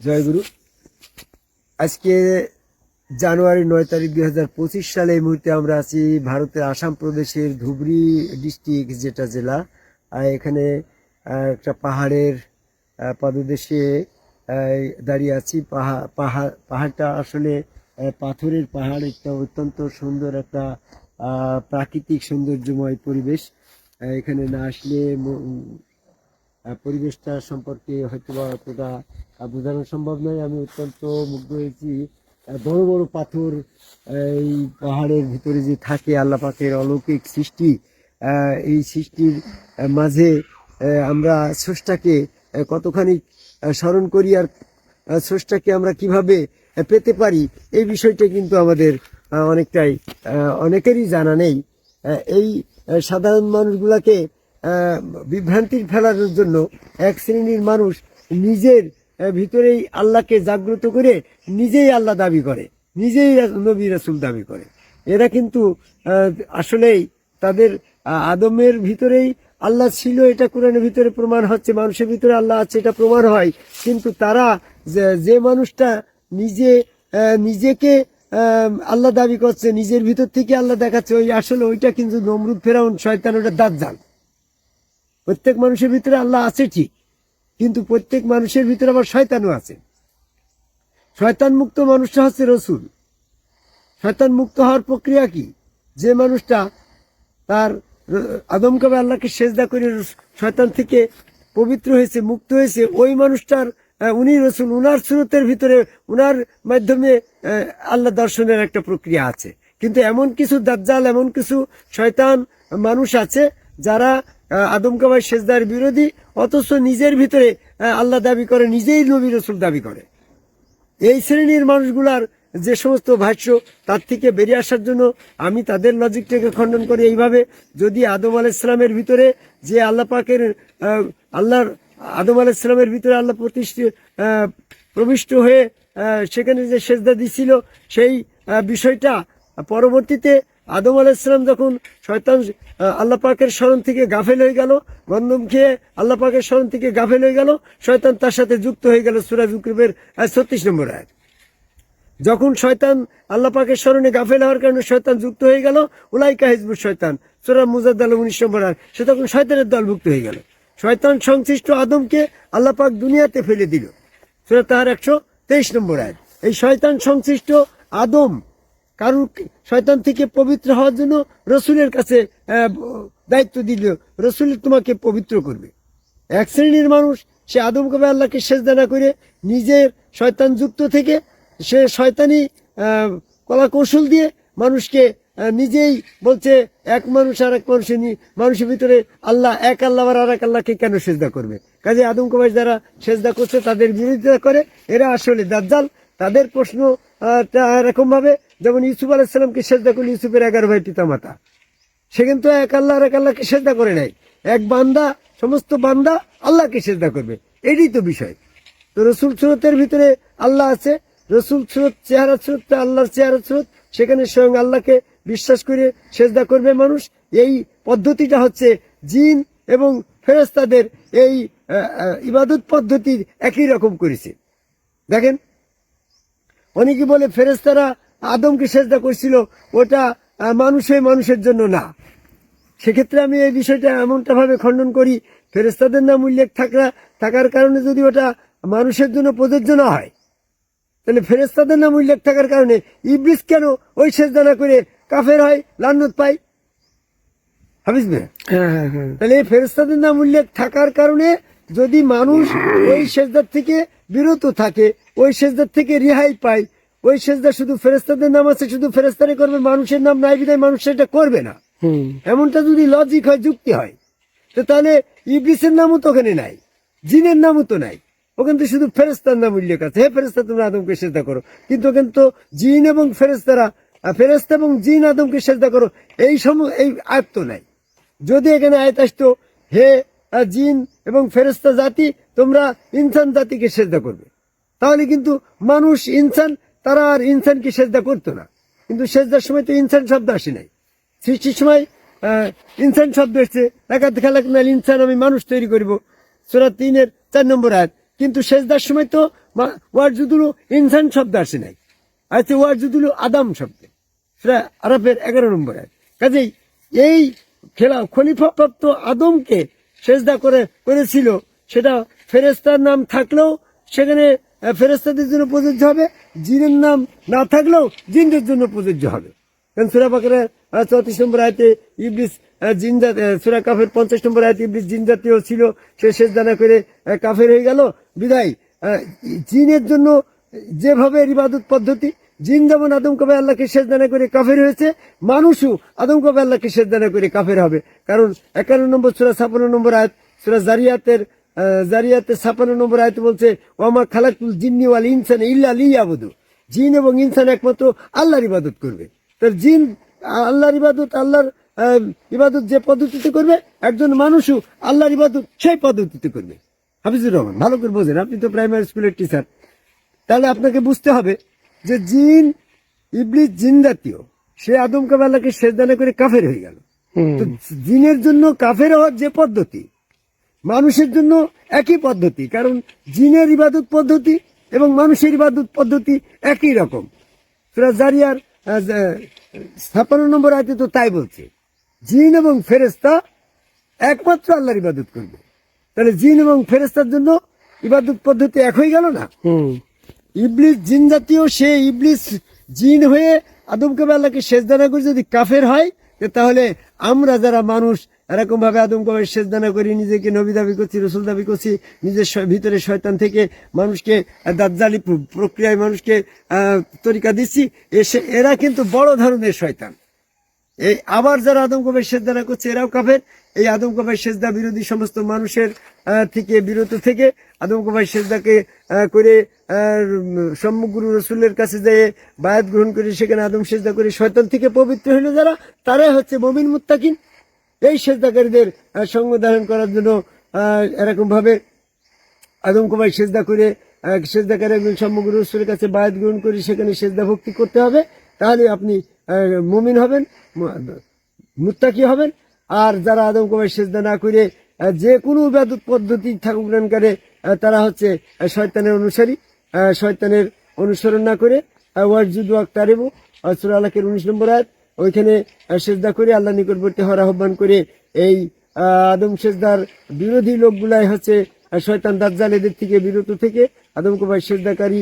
জয়গুরু। আজকে জানুয়ারি নয় তারিখ দুই হাজার পঁচিশ সালে এই মুহূর্তে আমরা আছি ভারতের আসাম প্রদেশের ধুবড়ি ডিস্ট্রিক্ট, যেটা জেলা। এখানে একটা পাহাড়ের পাদদেশে দাঁড়িয়ে আছি। পাহাড় পাহাড় পাহাড়টা আসলে পাথরের পাহাড়। একটা অত্যন্ত সুন্দর একটা প্রাকৃতিক সৌন্দর্যময় পরিবেশ। এখানে না আসলে পরিবেশটা সম্পর্কে হয়তো বা অতটা বোঝানো সম্ভব নয়। আমি অত্যন্ত মুগ্ধ হয়েছি। বড় বড় পাথর এই পাহাড়ের ভিতরে যে থাকে আল্লাহ পাকের অলৌকিক সৃষ্টি এই সৃষ্টির মাঝে আমরা স্রষ্টাকে কতখানি স্মরণ করি আর স্রষ্টাকে আমরা কীভাবে পেতে পারি, এই বিষয়টা কিন্তু আমাদের অনেকটাই অনেকেরই জানা নেই। এই সাধারণ মানুষগুলাকে বিভ্রান্তির ফেলার জন্য এক শ্রেণির মানুষ নিজের ভিতরেই আল্লাহকে জাগ্রত করে নিজেই আল্লাহ দাবি করে, নিজেই নবী রাসুল দাবি করে। এরা কিন্তু আসলেই তাদের আদমের ভিতরেই আল্লাহ ছিল, এটা কোরআনের ভিতরে প্রমাণ হচ্ছে, মানুষের ভিতরে আল্লাহ আছে, এটা প্রমাণ হয়। কিন্তু তারা যে- মানুষটা নিজে নিজেকে আল্লাহ দাবি করছে, নিজের ভিতর থেকে আল্লাহ দেখাচ্ছে, ওই আসলে ওইটা কিন্তু নমরুদ, ফেরাউন, শয়তান, ওটা দাজ্জাল। প্রত্যেক মানুষের ভিতরে আল্লাহ আছে ঠিক, কিন্তু প্রত্যেক মানুষের ভিতরে আবার শয়তানও আছে। শয়তান মুক্ত মানুষটা হচ্ছে রসুল। শয়তান মুক্ত হওয়ার প্রক্রিয়া কি? যে মানুষটা তার র- আদম কবে আল্লাহকে সেজদা করে শয়তান থেকে পবিত্র হয়েছে, মুক্ত হয়েছে, ওই মানুষটার উনি রসুল, উনার সুরতের ভিতরে, উনার মাধ্যমে আল্লাহ দর্শনের একটা প্রক্রিয়া আছে। কিন্তু এমন কিছু দাজ্জাল, এমন কিছু শয়তান মানুষ আছে যারা আহ, আদম কাবাই সেজদার বিরোধী অথচ নিজের ভিতরে আল্লাহ দাবি করে নিজেই নবী রসুল দাবি করে। এই শ্রেণির মানুষগুলার যে সমস্ত ভাষ্য তার থেকে বেরিয়ে আসার জন্য আমি তাদের লজিকটাকে খণ্ডন করি এইভাবে যদি আদম আলাহ ইসলামের ভিতরে যে আল্লাহ পাকের আল্লাহর আদম আলাহ ইসলামের ভিতরে আল্লাহ প্রতিষ্ঠিত প্রবিষ্ট হয়ে সেখানে যে সেজদা দিছিল সেই বিষয়টা পরবর্তীতে আদম আলাহ ইসলাম যখন শয়তান আল্লাহ পাকের স্মরণ থেকে গাফেল হয়ে গেল, গন্ধম খেয়ে আল্লাহ পাকের স্মরণ থেকে গাফেল হয়ে গেল, শয়তান তার সাথে যুক্ত হয়ে গেল সুরাজ উকরিবের ছত্রিশ নম্বর আয় যখন শয়তান আল্লাহ পাকের স্মরণে গাফেল হওয়ার কারণে শয়তান যুক্ত হয়ে গেল, উলাইকা হিজবুর শয়তান, সুরা মুজাদ্দাল উনিশ নম্বর আয় সে তখন শয়তানের দলভুক্ত হয়ে গেল। শয়তান সংশ্লিষ্ট আদমকে আল্লাহ পাক দুনিয়াতে ফেলে দিল। সুরা তাহার একশো তেইশ নম্বর আয় এই শয়তান সংশ্লিষ্ট আদম কারণ শয়তান থেকে পবিত্র হওয়ার জন্য রসুলের কাছে দায়িত্ব দিল। রসুল তোমাকে পবিত্র করবে। এক শ্রেণির মানুষ সে আদম কবে আল্লাহকে সেজদা না করে নিজের শয়তান যুক্ত থেকে সে শয়তানি কলা কৌশল দিয়ে মানুষকে নিজেই বলছে এক মানুষ আর এক মানুষের মানুষের ভিতরে আল্লাহ এক আল্লাহ আর এক আল্লাহকে কেন সেজদা করবে? কাজে আদম কবাই যারা সেজদা করছে তাদের বিরোধিতা করে এরা আসলে দাজ্জাল। তাদের প্রশ্ন আহ, টা এরকম ভাবে যেমন ইউসুফ আলাহিসাল্লামকে সেজদা করলে ইউসুফের এগারো ভাই পিতা মাতা সে কিন্তু এক আল্লাহ আর এক আল্লাহকে সেজদা করে নাই। এক বান্দা, সমস্ত বান্দা আল্লাহকে সেজদা করবে। এটাই তো বিষয়। তো রসুল সুরতের ভিতরে আল্লাহ আছে। রসুল সুরত, চেহারা সুরত আল্লাহর চেহারা সুরত। সেখানে স্বয়ং আল্লাহকে বিশ্বাস করে সেজদা করবে মানুষ। এই পদ্ধতিটা হচ্ছে জিন এবং ফেরেস্তাদের এই ইবাদত পদ্ধতির একই রকম করেছে। দেখেন, অনেকে বলে ফেরেস্তারা আদমকে সেজদা করছিল ওটা আহ, মানুষই মানুষের জন্য না। সেক্ষেত্রে আমি এই বিষয়টা এমনটা ভাবে খণ্ডন করি ফেরেস্তাদের নাম উল্লেখ থাকা থাকার কারণে যদি ওটা মানুষের জন্য প্রযোজ্য না হয় তাহলে ফেরেস্তাদের নাম উল্লেখ থাকার কারণে ইবলিস কেন ওই সেজদা না করে কাফের হয় লান্নত পায়? হাফিজ হ্যাঁ হ্যাঁ হ্যাঁ। তাহলে এই ফেরেস্তাদের নাম উল্লেখ থাকার কারণে যদি মানুষ ওই সেজদার থেকে বিরত থাকে ওই সেজদার থেকে রেহাই পায় ওই সেজদা শুধু ফেরেস্তাদের নাম আছে শুধু ফেরেস্তারে করবে মানুষের নাম নাই বিদায় মানুষ সেটা করবে না। এমনটা যদি লজিক হয় যুক্তি হয় তো তাহলে ইবলিসের নামও তো ওখানে নাই জিনের নামও তো নাই। ওখানে তো শুধু ফেরেস্তার নাম উল্লেখ আছে। হে ফেরেস্তা আদমকে সেজদা করো। কিন্তু ওখানে তো জিন এবং ফেরেস্তারা ফেরেস্তা এবং জিন আদমকে সেজদা করো এই সম এই আয়াত তো নাই। যদি এখানে আয়াত আসতো হে জিন এবং ফেরেস্তা জাতি তোমরা ইনসান জাতিকে সেজদা করবে। তাহলে কিন্তু মানুষ ইনসান তারা আর ইনসানকে সেজদা করতো না। কিন্তু সেজদার সময় তো ইনসান শব্দ আসে নাই। সৃষ্টির সময় ইনসান শব্দ এসছে। একাত খেলাক না ইনসান, আমি মানুষ তৈরি করব। সুরা তিনের চার নম্বর আয়াত। কিন্তু সেজদার সময় তো ওয়ারজুদুল ইনসান শব্দ আসে নাই। আছে ওয়ারজুদুল আদাম শব্দ। সেটা আরবের এগারো নম্বর আয়াত। কাজেই এই খেলা খলিফাপ্রাপ্ত আদমকে সেজদা করে, করেছিল। সেটা ফেরেস্তার নাম থাকলেও সেখানে ফেরেস্তাদের জন্য প্রযোজ্য হবে। জিনের নাম না থাকলেও জিনদের জন্য প্রযোজ্য হবে। কারণ সুরা বাকের চৌত্রিশ নম্বর আয়তে ইবলিস জিন সুরা কাফের পঞ্চাশ নম্বর আয়তে ইবলিস জিন জাতীয় ছিল, সে শেষ দানা করে কাফের হয়ে গেল। বিদায়। জিনের জন্য যেভাবে ইবাদত পদ্ধতি, জিন যেমন আদম কবে আল্লাহকে দানা করে কাফের হয়েছে, মানুষও আদম কবে আল্লাহকে শেষ দানা করে কাফের হবে। কারণ একান্ন নম্বর সুরা ছাপান্ন নম্বর আয়াত, সুরা জারিয়াতের আহ, জারিয়াতের ছাপান্ন নম্বর আয়াত বলছে ওমা খালাকুল জিন্নি ওয়াল ইনসান ইল্লা লিয়াবুদু। জিন এবং ইনসান একমাত্র আল্লাহর ইবাদত করবে। তার জিন আল্লাহর ইবাদত আল্লাহর ইবাদত যে পদ্ধতিতে করবে একজন মানুষও আল্লাহর ইবাদত সেই পদ্ধতিতে করবে। হাফিজুর রহমান ভালো করে বোঝেন আপনি তো প্রাইমারি স্কুলের টিচার। তাহলে আপনাকে বুঝতে হবে যে জিন ইবলিস জিন জাতীয় সে আদম কাবাল্লাকে শেষদানা করে কাফের হয়ে গেল। তো জিনের জন্য কাফের হওয়ার যে পদ্ধতি মানুষের জন্য একই পদ্ধতি কারণ জিনের ইবাদত পদ্ধতি এবং মানুষের ইবাদত পদ্ধতি একই রকম। জারিয়ার ছাপ্পান্ন নম্বর আয়তে তো তাই বলছে জিন এবং ফেরেস্তা একমাত্র আল্লাহর ইবাদত করবে। তাহলে জিন এবং ফেরেস্তার জন্য ইবাদত পদ্ধতি এক হয়ে গেল না? ইবলিস জিন জাতীয় সে ইবলিস জিন হয়ে আদম কবে আল্লাহকে সেজদানা করে যদি কাফের হয় তাহলে আমরা যারা মানুষ এরকম ভাবে আদম কবে দানা করি নিজেকে নবী দাবি করছি, রসুল দাবি করছি, নিজের ভিতরে শয়তান থেকে মানুষকে দাদজালি প্রক্রিয়ায় মানুষকে তরিকা দিচ্ছি এসে এরা কিন্তু বড় ধরনের শয়তান। এই আবার যারা আদম শেষ দানা করছে, এরাও কাফের। এই আদম কবের সেজদা বিরোধী সমস্ত মানুষের থেকে বিরত থেকে আদম কবের সেজদাকে করে সম্মুগুরু রসুলের কাছে যেয়ে বায়াত গ্রহণ করে সেখানে আদম সেজদা করে শয়তান থেকে পবিত্র হইল যারা তারাই হচ্ছে মমিন মুত্তাকিন। এই সেজদাকারীদের সঙ্গ ধারণ করার জন্য আহ, এরকম ভাবে আদম কুমার সেজদা করে সেজদাকারী একজন সম্মুখ রসুলের কাছে বায়াত গ্রহণ করে সেখানে সেজদা ভক্তি করতে হবে তাহলে আপনি মুমিন হবেন মুত্তাকি হবেন। আর যারা আদম কুমার সেজদা না করে যে কোনো ইবাদত পদ্ধতি থাকুক না করে তারা হচ্ছে শয়তানের অনুসারী শয়তানের অনুসরণ না করে ওয়ার্জুদু আক্তারেবু সুরা আলাকের উনিশ নম্বর আয়াত, ওইখানে সেজদা করে আল্লাহ নিকটবর্তী হওয়ার আহ্বান করে এই আদম সেজদার বিরোধী লোকগুলাই হচ্ছে শয়তান দাজ্জাল এদের থেকে বিরত থেকে আদম কুমার সেজদাকারী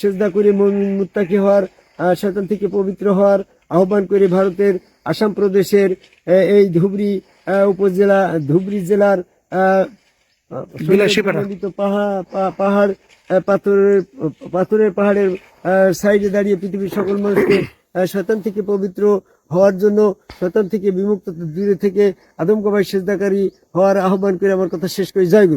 সেজদা করে মুত্তাকি হওয়ার শয়তান থেকে পবিত্র হওয়ার আহ্বান করে ভারতের আসাম প্রদেশের এই ধুবড়ি উপজেলা ধুবড়ি জেলার পাহাড় পাথরের পাথরের পাহাড়ের সাইডে দাঁড়িয়ে পৃথিবীর সকল মানুষকে আহ, শয়তান থেকে পবিত্র হওয়ার জন্য শয়তান থেকে বিমুক্ত দূরে থেকে আদম কবাই সেজদাকারী হওয়ার আহ্বান করে আমার কথা শেষ করে। জয়